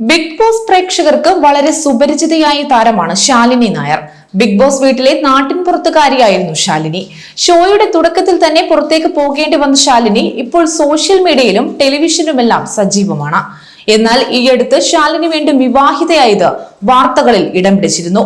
Big boss പ്രേക്ഷകർക്ക് വളരെ സുപരിചിതയായ താരമാണ് ശാലിനി നായർ. ബിഗ് ബോസ് വീട്ടിലെ നാട്ടിൻ പുറത്തുകാരിയായിരുന്നു ശാലിനി. ഷോയുടെ തുടക്കത്തിൽ തന്നെ പുറത്തേക്ക് പോകേണ്ടി വന്ന ശാലിനി ഇപ്പോൾ സോഷ്യൽ മീഡിയയിലും ടെലിവിഷനുമെല്ലാം സജീവമാണ്. എന്നാൽ ഈയടുത്ത് ശാലിനി വീണ്ടും വിവാഹിതയായത് വാർത്തകളിൽ ഇടം പിടിച്ചിരുന്നു.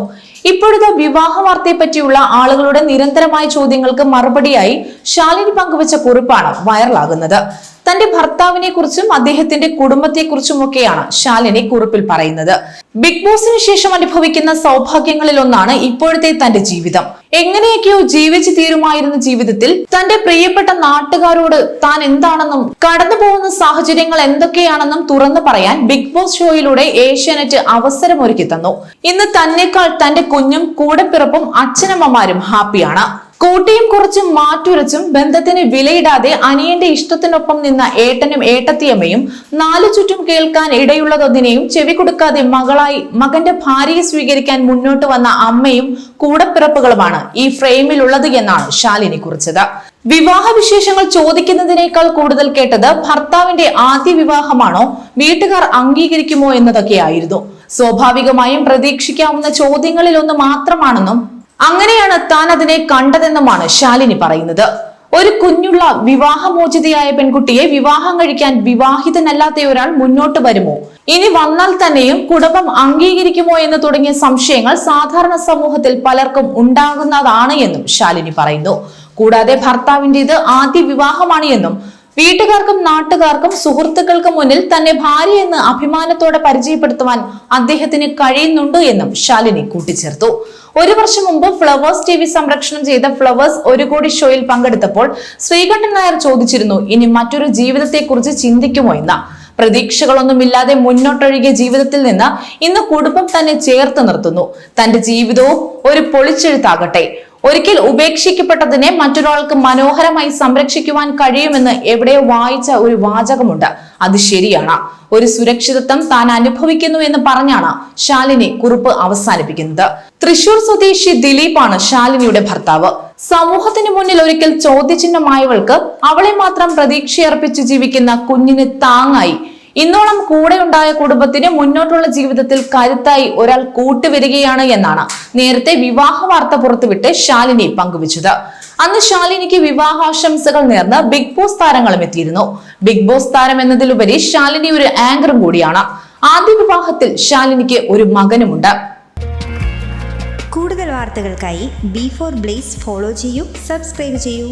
ഇപ്പോഴത്തെ വിവാഹ വാർത്തയെ പറ്റിയുള്ള ആളുകളുടെ നിരന്തരമായ ചോദ്യങ്ങൾക്ക് മറുപടിയായി ശാലിനി പങ്കുവച്ച കുറിപ്പാണ് വൈറലാകുന്നത്. തന്റെ ഭർത്താവിനെ കുറിച്ചും അദ്ദേഹത്തിന്റെ കുടുംബത്തെക്കുറിച്ചുമൊക്കെയാണ് ശാലിനി കുറിപ്പിൽ പറയുന്നത്. ബിഗ് ബോസിന് ശേഷം അനുഭവിക്കുന്ന സൗഭാഗ്യങ്ങളിൽ ഒന്നാണ് ഇപ്പോഴത്തെ തന്റെ ജീവിതം. എങ്ങനെയൊക്കെയോ ജീവിച്ചു തീരുമായിരുന്ന ജീവിതത്തിൽ തന്റെ പ്രിയപ്പെട്ട നാട്ടുകാരോട് താൻ എന്താണെന്നും കടന്നു പോകുന്ന സാഹചര്യങ്ങൾ എന്തൊക്കെയാണെന്നും തുറന്നു പറയാൻ ബിഗ് ബോസ് ഷോയിലൂടെ ഏഷ്യാനെറ്റ് അവസരമൊരുക്കി തന്നു. ഇന്ന് തന്നെക്കാൾ തന്റെ കുഞ്ഞും കൂടെപ്പിറപ്പും അച്ഛനമ്മമാരും ഹാപ്പിയാണ്. കൂട്ടിയും കുറച്ചും മാറ്റുരച്ചും ബന്ധത്തിന് വിലയിടാതെ അനിയന്റെ ഇഷ്ടത്തിനൊപ്പം നിന്ന ഏട്ടനും ഏട്ടത്തിയമ്മയും നാലു ചുറ്റും കേൾക്കാൻ ഇടയുള്ളതൊന്നിനെയും ചെവി കൊടുക്കാതെ മകളായി മകന്റെ ഭാര്യയെ സ്വീകരിക്കാൻ മുന്നോട്ട് വന്ന അമ്മയും കൂടപ്പിറപ്പുകളുമാണ് ഈ ഫ്രെയിമിലുള്ളത് എന്നാണ് ശാലിനി കുറിച്ചത്. വിവാഹ വിശേഷങ്ങൾ ചോദിക്കുന്നതിനേക്കാൾ കൂടുതൽ കേട്ടത് ഭർത്താവിന്റെ ആദ്യ വിവാഹമാണോ? വീട്ടുകാർ അംഗീകരിക്കുമോ എന്നതൊക്കെയായിരുന്നു. സ്വാഭാവികമായും പ്രതീക്ഷിക്കാവുന്ന ചോദ്യങ്ങളിൽ ഒന്ന് മാത്രമാണെന്നും അങ്ങനെയാണ് താൻ അതിനെ കണ്ടതെന്നുമാണ് ശാലിനി പറയുന്നത്. ഒരു കുഞ്ഞുള്ള വിവാഹമോചിതയായ പെൺകുട്ടിയെ വിവാഹം കഴിക്കാൻ വിവാഹിതനല്ലാത്ത ഒരാൾ മുന്നോട്ട് വരുമോ? ഇനി വന്നാൽ തന്നെയും കുടുംബം അംഗീകരിക്കുമോ എന്ന് തുടങ്ങിയ സംശയങ്ങൾ സാധാരണ സമൂഹത്തിൽ പലർക്കും ഉണ്ടാകുന്നതാണ് എന്നും ശാലിനി പറയുന്നു. കൂടാതെ ഭർത്താവിന്റേത് ആദ്യ വിവാഹമാണ് എന്നും വീട്ടുകാർക്കും നാട്ടുകാർക്കും സുഹൃത്തുക്കൾക്കും മുന്നിൽ തന്നെ ഭാര്യ എന്ന് അഭിമാനത്തോടെ പരിചയപ്പെടുത്തുവാൻ അദ്ദേഹത്തിന് കഴിയുന്നുണ്ട് എന്നും ശാലിനി കൂട്ടിച്ചേർത്തു. ഒരു വർഷം മുമ്പ് ഫ്ലവേഴ്സ് ടി വി സംരക്ഷണം ചെയ്ത ഫ്ലവേഴ്സ് ഒരു കോടി ഷോയിൽ പങ്കെടുത്തപ്പോൾ ശ്രീകണ്ഠൻ നായർ ചോദിച്ചിരുന്നു ഇനി മറ്റൊരു ജീവിതത്തെക്കുറിച്ച് ചിന്തിക്കുമോ? എന്ന് പ്രതീക്ഷകളൊന്നുമില്ലാതെ മുന്നോട്ടൊഴുകിയ ജീവിതത്തിൽ നിന്ന് ഇന്ന് കുടുംബം തന്നെ ചേർത്ത് നിർത്തുന്നു. തന്റെ ജീവിതവും ഒരു പൊളിച്ചെഴുത്താകട്ടെ. ഒരിക്കൽ ഉപേക്ഷിക്കപ്പെട്ടതിനെ മറ്റൊരാൾക്ക് മനോഹരമായി സംരക്ഷിക്കുവാൻ കഴിയുമെന്ന് എവിടെ വായിച്ച ഒരു വാചകമുണ്ട്. അത് ശരിയാണ്. ഒരു സുരക്ഷിതത്വം താൻ അനുഭവിക്കുന്നു എന്ന് പറഞ്ഞാണ് ശാലിനി കുറിപ്പ് അവസാനിപ്പിക്കുന്നത്. തൃശൂർ സ്വദേശി ദിലീപാണ് ശാലിനിയുടെ ഭർത്താവ്. സമൂഹത്തിന് മുന്നിൽ ഒരിക്കൽ ചോദ്യചിഹ്നമായവൾക്ക് അവളെ മാത്രം പ്രതീക്ഷയർപ്പിച്ച് ജീവിക്കുന്ന കുഞ്ഞിന് താങ്ങായി. ഇന്നോളം കൂടെ ഉണ്ടായ കുടുംബത്തിന് മുന്നോട്ടുള്ള ജീവിതത്തിൽ കരുത്തായി ഒരാൾ കൂട്ടുവരികയാണ് എന്നാണ് നേരത്തെ വിവാഹ വാർത്ത പുറത്തുവിട്ട് ശാലിനി പങ്കുവച്ചത്. അന്ന് ശാലിനിക്ക് വിവാഹാശംസകൾ നേർന്ന് ബിഗ് ബോസ് താരങ്ങളും എത്തിയിരുന്നു. ബിഗ് ബോസ് താരം എന്നതിലുപരി ശാലിനി ഒരു ആങ്കറും കൂടിയാണ്. ആദ്യ വിവാഹത്തിൽ ശാലിനിക്ക് ഒരു മകനുമുണ്ട്. കൂടുതൽ വാർത്തകൾക്കായി ബി ഫോർ ബ്ലേസ് ഫോളോ ചെയ്യൂ സബ്സ്ക്രൈബ് ചെയ്യൂ.